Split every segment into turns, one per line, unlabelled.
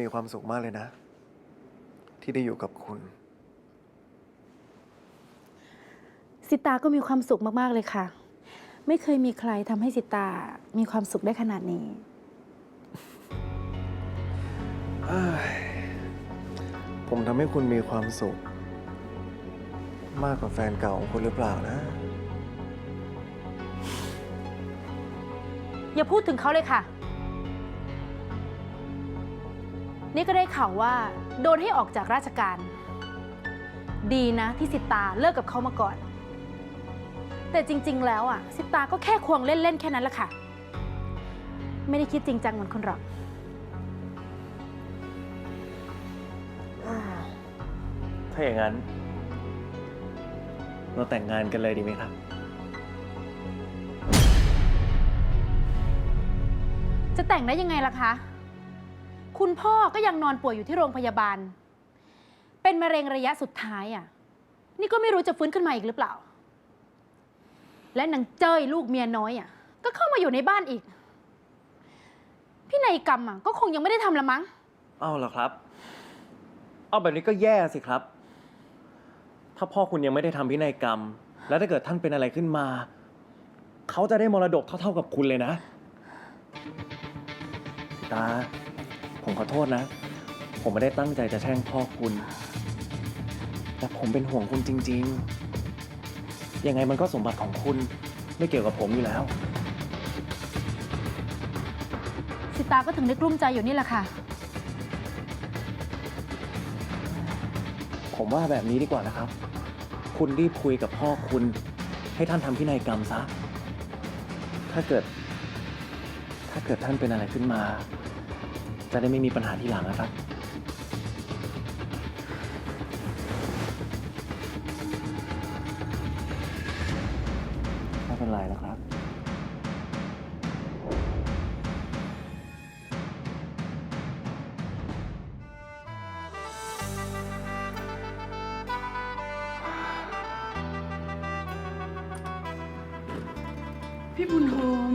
มีความสุขมากเลยนะ ที่ได้อยู่กับคุณ
สิตาก็มีความสุขมาก ๆ เลยค่ะ ไม่เคยมีใครทำให้สิตามีความสุขได้ขนาดนี้
เอ้ยผมทำให้คุณมีความสุข มากกว่าแฟนเก่าของคุณหรือเปล่านะ
อย่าพูดถึงเขาเลยค่ะ นี่ก็ได้ข่าวว่า โดนให้ออกจากราชการ ดีนะที่สิตาเลิกกับเขามาก่อน แต่จริง ๆ แล้วอะ สิตาก็แค่ควงเล่น ๆ แค่นั้นแหละค่ะ ไม่ได้คิดจริงจังเหมือนคนหรอก
ถ้าอย่างนั้น เราแต่งงานกันเลยดีไหมครับ
จะแต่งได้ยังไงล่ะคะ คุณพ่อก็ยังนอนป่วยอยู่ที่โรงพยาบาล เป็นมะเร็งระยะสุดท้ายอะ นี่ก็ไม่รู้จะฟื้นขึ้นมาอีกหรือเปล่า และนางเจ้ยลูกเมียน้อยอะ ก็เข้ามาอยู่ในบ้านอีก พี่นายกรรมอะก็คงยังไม่ได้ทำละมั้ง
เอาเหรอครับ เอาแบบนี้ก็แย่สิครับ ถ้าพ่อคุณยังไม่ได้ทำพินัยกรรม แล้วถ้าเกิดท่านเป็นอะไรขึ้นมา เขาจะได้มรดกเท่าๆกับคุณเลยนะสิตา ผมขอโทษนะ ผมไม่ได้ตั้งใจจะแช่งพ่อคุณ แต่ผมเป็นห่วงคุณจริง ๆ ยังไงมันก็สมบัติของคุณไม่เกี่ยวกับผมอยู่แล้ว
สิตาก็ถึงได้กลุ้มใจอยู่นี่แหละค่ะ
ผมว่าแบบนี้ดีกว่านะครับ คุณรีบคุยกับพ่อคุณ ให้ท่านทำพินัยกรรมซะ ถ้าเกิด ถ้าเกิดท่านเป็นอะไรขึ้นมา จะได้ไม่มีปัญหาที่หลังนะครับ ไม่เป็นไรแล้วครับ
พี่บุญโฮม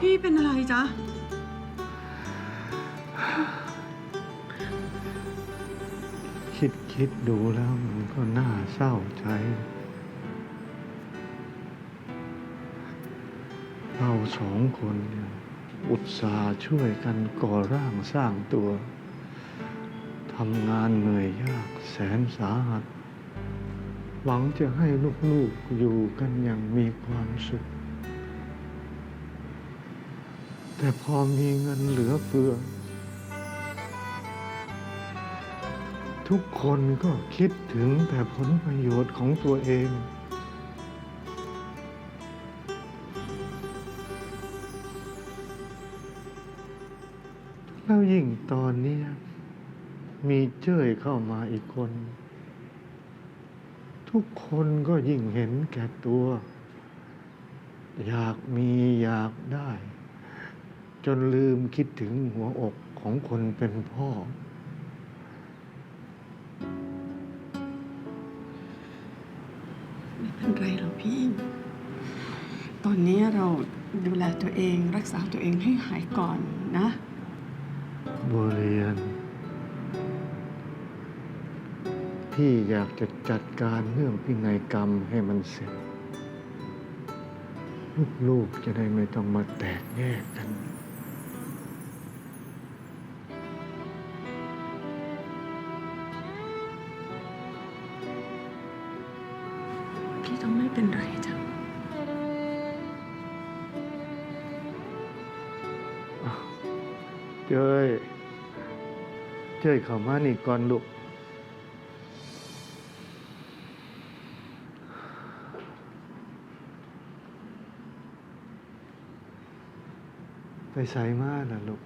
พี่เป็นอะไรจ๊ะ
คิดคิดดูแล้วมันก็น่าเศร้าใจเราสองคนเนี่ยอุตส่าห์ช่วยกันก่อร่างสร้างตัวทำงานเหนื่อยยากแสนสาหัส หวังจะให้ลูกๆอยู่กันอย่างมีความสุข แต่พอมีเงินเหลือเฟือ ทุกคนก็คิดถึงแต่ผลประโยชน์ของตัวเอง แล้วยิ่งตอนนี้มีเจ้ยเข้ามาอีกคน ทุกคนก็ยิ่งเห็นแก่ตัว อยากมีอยากได้ จนลืมคิดถึงหัวอกของคนเป็นพ่อ
ไม่เป็นไรหรอกพี่ ตอนนี้เราดูแลตัวเองรักษาตัวเองให้หายก่อนนะ
บัวเรียน พี่อยากจะจัดการเรื่องพินัยกรรมให้มันเสร็จ ลูกๆจะได้ไม่ต้องมาแตกแยกกัน
เป็นไรจ้ะ
เจ้ยเจ้ยเข้ามานี่ก่อนลูก ไปใส่มาล่ะลูก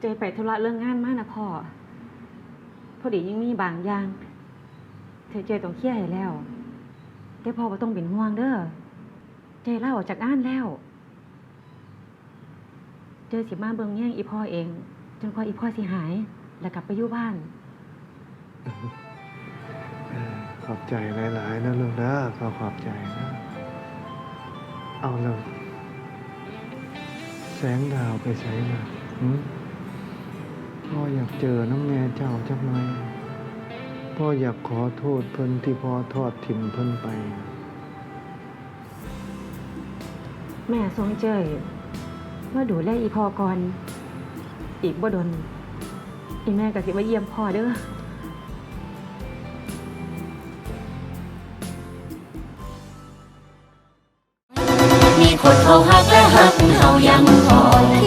เจไปธุระเรื่องงานมากนะพ่อ พอดียังมีบางอย่างเธอเจต้องเคลียร์ให้แล้ว แต่พ่อก็ต้องเป็นห่วงเด้อเจล่าออกจากงานแล้ว เจอสิมาเบิ่งแย่งอีพ่อเอง จนกว่าอีพ่อสิหาย แล้วกลับไปอยู่บ้าน
เออขอบใจหลาย ๆ นะลูกนะขอขอบใจนะ เอาเลยแสงดาวไปใส่ละหืมพ่ออยากเจอน้ำแม่เจ้าจักหน่อย พ่ออยากขอโทษเพิ่นที่พ่อทอดถิ่มเพิ่นไป
แม่ทรงเจยว่าดูแลอีพ่อก่อน อีกบ่ดน อีแม่ก็สิว่าเยี่ยมพ่อเด้อ
มีคนเขาหักและหักเขายังคอ